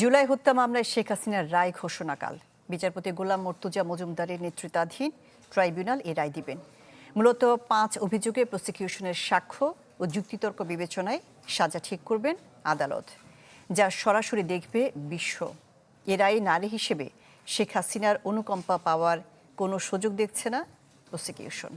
জুলাই হত্যা মামলায় শেখ হাসিনার রায় ঘোষণাকাল। বিচারপতি গোলাম মর্তুজা মজুমদারের নেতৃত্বাধীন ট্রাইব্যুনাল এ রায় দিবেন। মূলত পাঁচ অভিযোগে প্রসিকিউশনের সাক্ষ্য ও যুক্তিতর্ক বিবেচনায় সাজা ঠিক করবেন আদালত, যা সরাসরি দেখবে বিশ্ব। এ রায়ে নারী হিসেবে শেখ হাসিনার অনুকম্পা পাওয়ার কোনো সুযোগ দেখছে না প্রসিকিউশন।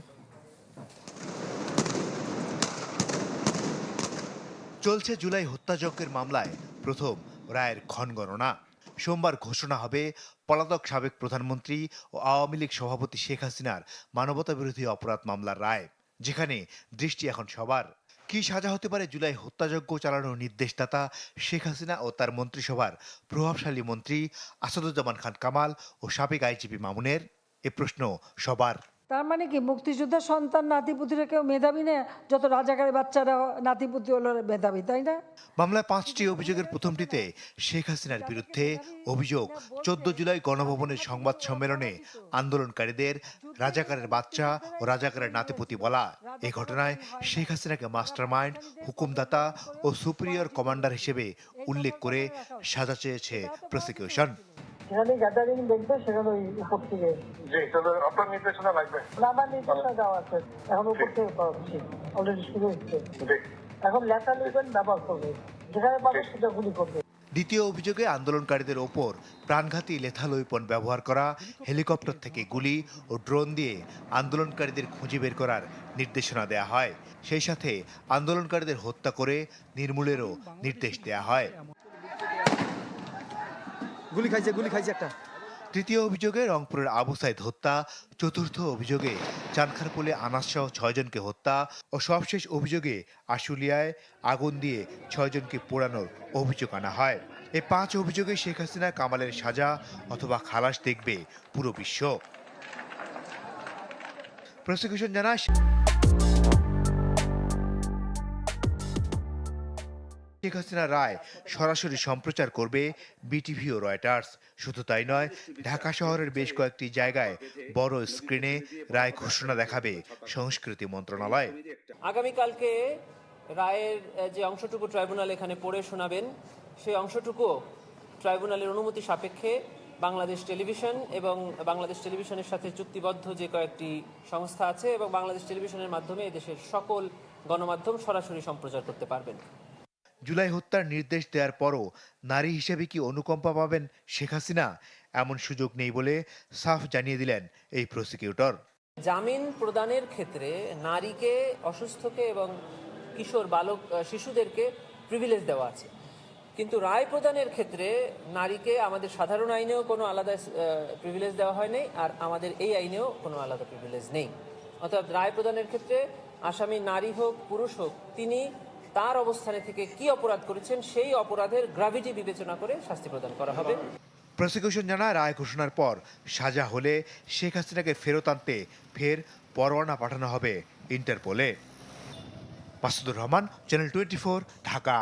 চলছে জুলাই হত্যাযজ্ঞের মামলায় প্রথম রায়ের ক্ষণগণনা। সোমবার ঘোষণা হবে পলাতক সাবেক প্রধানমন্ত্রী ও আওয়ামী লীগ সভাপতি শেখ হাসিনার মানবতা বিরোধী অপরাধ মামলার রায়, যেখানে দৃষ্টি এখন সবার। কি সাজা হতে পারে জুলাই হত্যাযজ্ঞ চালানোর নির্দেশদাতা শেখ হাসিনা ও তার মন্ত্রিসভার প্রভাবশালী মন্ত্রী আসাদুজ্জামান খান কামাল ও সাবেক আইজিপি মামুনের? এ প্রশ্ন সবার। তার মানে কি? মুক্তিযোদ্ধার সন্তান নাতিপুতিরা কেউ মেধাবী না? যত রাজাকারের বাচ্চারা নাতিপুতি হলো মেধাবী, তাই না? মামলায় পাঁচটি অভিযোগের প্রথমটিতে শেখ হাসিনার বিরুদ্ধে অভিযোগ, চোদ্দ জুলাই গণভবনের সংবাদ সম্মেলনে আন্দোলনকারীদের রাজাকারের বাচ্চা ও রাজাকারের নাতিপতি বলা। এই ঘটনায় শেখ হাসিনাকে মাস্টারমাইন্ড, হুকুমদাতা ও সুপিরিয়র কমান্ডার হিসেবে উল্লেখ করে সাজা চেয়েছে প্রসিকিউশন। সেখানে গ্যাদারিং দেখবে সেখানে ওই উপর থেকে। জি তাহলে আপনার নির্দেশনা লাগবে। নামার নির্দেশনা দেওয়া আছে। এখন উপর থেকে উচিত অলরেডি শুরু হচ্ছে এখন লেখা লিখবেন ব্যবহার করবে যেখানে পাবে সেটা গুলি করবে দ্বিতীয় অভিযোগে আন্দোলনকারীদের ওপর প্রাণঘাতী লেথাল ওয়েপন ব্যবহার করা হেলিকপ্টার থেকে গুলি ও ড্রোন দিয়ে আন্দোলনকারীদের খুঁজে বের করার নির্দেশনা দেয়া হয়। সেই সাথে আন্দোলনকারীদের হত্যা করে নির্মূলেরও নির্দেশ দেয়া হয়। গুলি খাইছে গুলি খাইছে একটা। তৃতীয় অভিযোগে রংপুরের আবু সাইদ হত্যা, চতুর্থ অভিযোগে চানখারপুলে আনাস সহ ছয়জনকে হত্যা ও সবশেষ অভিযোগে আশুলিয়ায় আগুন দিয়ে ছয়জনকে পোড়ানোর অভিযোগ আনা হয়। এই পাঁচ অভিযোগে শেখ হাসিনা, কামালের সাজা অথবা খালাস দেখবে পুরো বিশ্ব। প্রসিকিউশন জানায় শেখ হাসিনা রায় সরাসরি সম্প্রচার করবে বিটিভি ও রয়টার্স শুধু তাই নয়, ঢাকা শহরের বেশ কয়েকটি জায়গায় বড় স্ক্রিনে রায় ঘোষণা দেখাবে সংস্কৃতি মন্ত্রণালয়। আগামীকালকে রায়ের যে অংশটুকু ট্রাইব্যুনাল এখানে পড়ে শোনাবেন, সেই অংশটুকু ট্রাইব্যুনালের অনুমতি সাপেক্ষে বাংলাদেশ টেলিভিশন এবং বাংলাদেশ টেলিভিশনের সাথে চুক্তিবদ্ধ যে কয়েকটি সংস্থা আছে এবং বাংলাদেশ টেলিভিশনের মাধ্যমে দেশের সকল গণমাধ্যম সরাসরি সম্প্রচার করতে পারবেন। জুলাই হত্যার নির্দেশ দেওয়ার পরও নারী হিসেবে কি অনুকম্পা পাবেন শেখ হাসিনা? এমন সুযোগ নেই বলে সাফ জানিয়ে দিলেন এই প্রসিকিউটর জামিন প্রদানের ক্ষেত্রে নারীকে, অসুস্থকে এবং কিশোর বালক শিশুদেরকে প্রিভিলেজ দেওয়া আছে। কিন্তু রায় প্রদানের ক্ষেত্রে নারীকে আমাদের সাধারণ আইনেও কোনো আলাদা প্রিভিলেজ দেওয়া হয়নি আর আমাদের এই আইনেও কোনো আলাদা প্রিভিলেজ নেই। অর্থাৎ রায় প্রদানের ক্ষেত্রে আসামি নারী হোক, পুরুষ হোক, তিনি তার অবস্থানে থেকে কি অপরাধ করেছেন, সেই অপরাধের গ্রাভিটি বিবেচনা করে শাস্তি প্রদান করা হবে। প্রসিকিউশন জানায় রায় ঘোষণার পর সাজা হলে শেখ হাসিনাকে ফেরত আনতে ফের পরোয়ানা পাঠানো হবে ইন্টারপোলে। Masudur Rahman channel twenty Dhaka.